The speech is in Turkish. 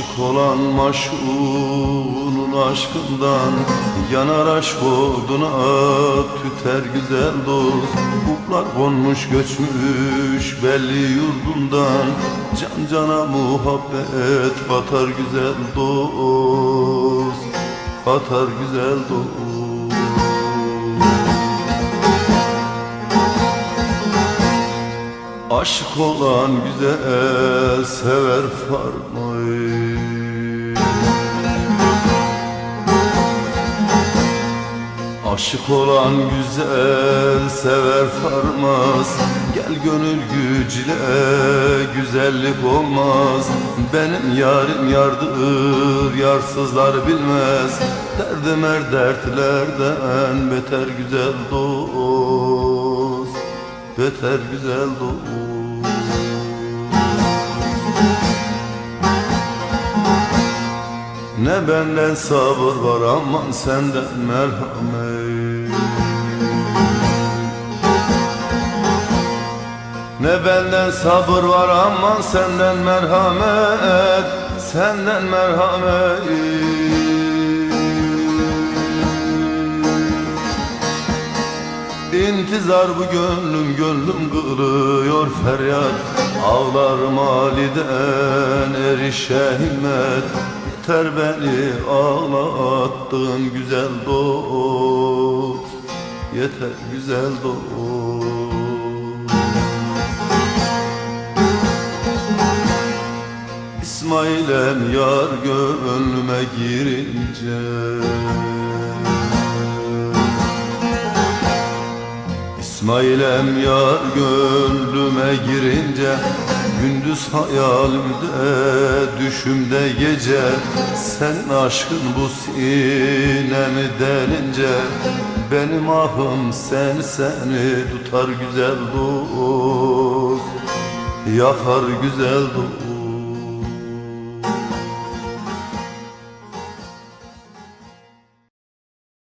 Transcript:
Aşık olan maşunun aşkından Yanar aşk oduna tüter güzel dost. Kuklar konmuş göçmüş belli yurdundan Can cana muhabbet katar güzel dost Katar güzel dost. Aşık olan güzel sever farmayı Aşık olan güzel sever farmaz Gel gönül gücüyle güzellik olmaz. Benim yarim yardır yarsızlar bilmez. Derdim er dertlerden beter güzel dost Beter güzel dost Ne benden sabır var aman senden merhamet. Ne benden sabır var aman senden merhamet. Senden merhamet. İntizar bu gönlüm gönlüm kırıyor feryat. Ağlarım haliden erişe himmet Yeter beni ağlattın güzel dost. Yeter güzel dost. İsmail'em yar gönlüme girince İsmail'em yar gönlüme girince Gündüz hayalimde düşümde gece. Senin aşkın bu sinemi delince Benim ahım sen seni tutar güzel dost. Yakar güzel dost